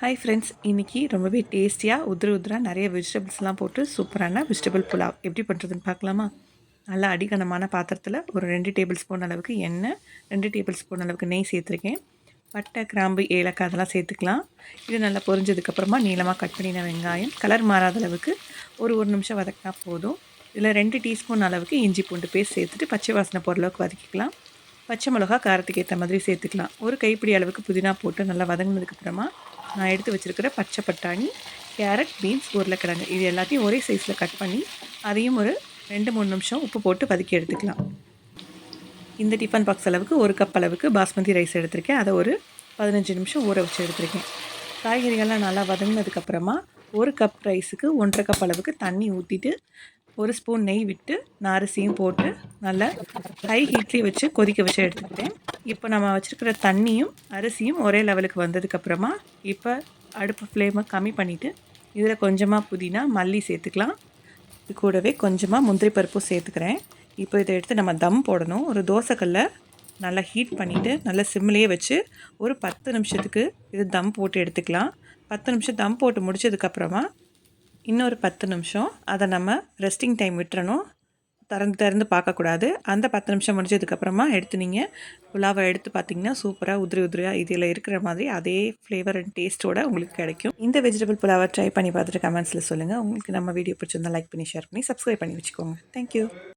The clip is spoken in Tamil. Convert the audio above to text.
ஹாய் ஃப்ரெண்ட்ஸ் இன்றைக்கி ரொம்பவே டேஸ்டியாக உதிர உதிரா நிறைய வெஜிடபிள்ஸ்லாம் போட்டு சூப்பரான வெஜிடபிள் புலாவ். எப்படி பண்ணுறதுன்னு பார்க்கலாமா? நல்லா அடிகனமான பாத்திரத்தில் ஒரு ரெண்டு டேபிள் ஸ்பூன் அளவுக்கு எண்ணெய் ரெண்டு டேபிள் ஸ்பூன் அளவுக்கு நெய் சேர்த்துருக்கேன். பட்டை கிராம்பு ஏலக்காய் அதெல்லாம் சேர்த்துக்கலாம். இது நல்லா பொரிஞ்சதுக்கப்புறமா நீளமாக கட் பண்ணின வெங்காயம் கலர் மாறாத அளவுக்கு ஒரு ஒரு நிமிஷம் வதக்கினா போதும். இதில் ரெண்டு டீஸ்பூன் அளவுக்கு இஞ்சி பூண்டு பேஸ்ட் சேர்த்துட்டு பச்சை வாசனை போகிற அளவுக்கு வதக்கிக்கலாம். பச்சை மிளகா காரத்துக்கு ஏற்ற மாதிரி சேர்த்துக்கலாம். ஒரு கைப்பிடி அளவுக்கு புதினா போட்டு நல்லா வதங்கினதுக்கப்புறமா நான் எடுத்து வச்சுருக்கிற பச்சை பட்டாணி கேரட் பீன்ஸ் உருளைக்கிழங்கு. இது எல்லாத்தையும் ஒரே சைஸில் கட் பண்ணி அதையும் ஒரு ரெண்டு மூணு நிமிஷம் உப்பு போட்டு வதக்கி எடுத்துக்கலாம். இந்த டிஃபன் பாக்ஸ் அளவுக்கு ஒரு கப் அளவுக்கு பாஸ்மதி ரைஸ் எடுத்திருக்கேன். அதை ஒரு பதினஞ்சு நிமிஷம் ஊற வச்சு எடுத்திருக்கேன். காய்கறிகள்லாம் நல்லா வதங்கினதுக்கப்புறமா ஒரு கப் ரைஸுக்கு ஒன்றரை கப் அளவுக்கு தண்ணி ஊற்றிட்டு ஒரு ஸ்பூன் நெய் விட்டு நான் அரிசியும் போட்டு நல்லா ஹை ஹீட்லேயே வச்சு கொதிக்க வச்சு எடுத்துக்கிட்டேன். இப்போ நம்ம வச்சுருக்கிற தண்ணியும் அரிசியும் ஒரே லெவலுக்கு வந்ததுக்கப்புறமா இப்போ அடுப்பு ஃப்ளேமை கம்மி பண்ணிவிட்டு இதில் கொஞ்சமாக புதினா மல்லி சேர்த்துக்கலாம். இது கூடவே கொஞ்சமாக முந்திரி பருப்பும் சேர்த்துக்கிறேன். இப்போ இதை எடுத்து நம்ம தம் போடணும். ஒரு தோசைக்கல்லை நல்லா ஹீட் பண்ணிவிட்டு நல்லா சிம்லேயே வச்சு ஒரு பத்து நிமிஷத்துக்கு இது தம் போட்டு எடுத்துக்கலாம். பத்து நிமிஷம் தம் போட்டு முடிச்சதுக்கப்புறமா இன்னொரு பத்து நிமிஷம் அதை நம்ம ரெஸ்டிங் டைம் விட்டுறணும். திறந்து திறந்து பார்க்கக்கூடாது. அந்த பத்து நிமிஷம் முடிஞ்சதுக்கப்புறமா எடுத்து நீங்கள் புலாவை எடுத்து பார்த்தீங்கன்னா சூப்பராக உதிரி உதிரியாக இதில் இருக்கிற மாதிரி அதே ஃப்ளேவர் அண்ட் டேஸ்ட்டோட உங்களுக்கு கிடைக்கும். இந்த வெஜிடபிள் புலாவை ட்ரை பண்ணி பார்த்துட்டு கமெண்ட்ஸில் சொல்லுங்கள் உங்களுக்கு நம்ம வீடியோ பிடிச்சிருந்தா லைக் பண்ணி ஷேர் பண்ணி சப்ஸ்கிரைப் பண்ணி வச்சுக்கோங்க. தேங்க்யூ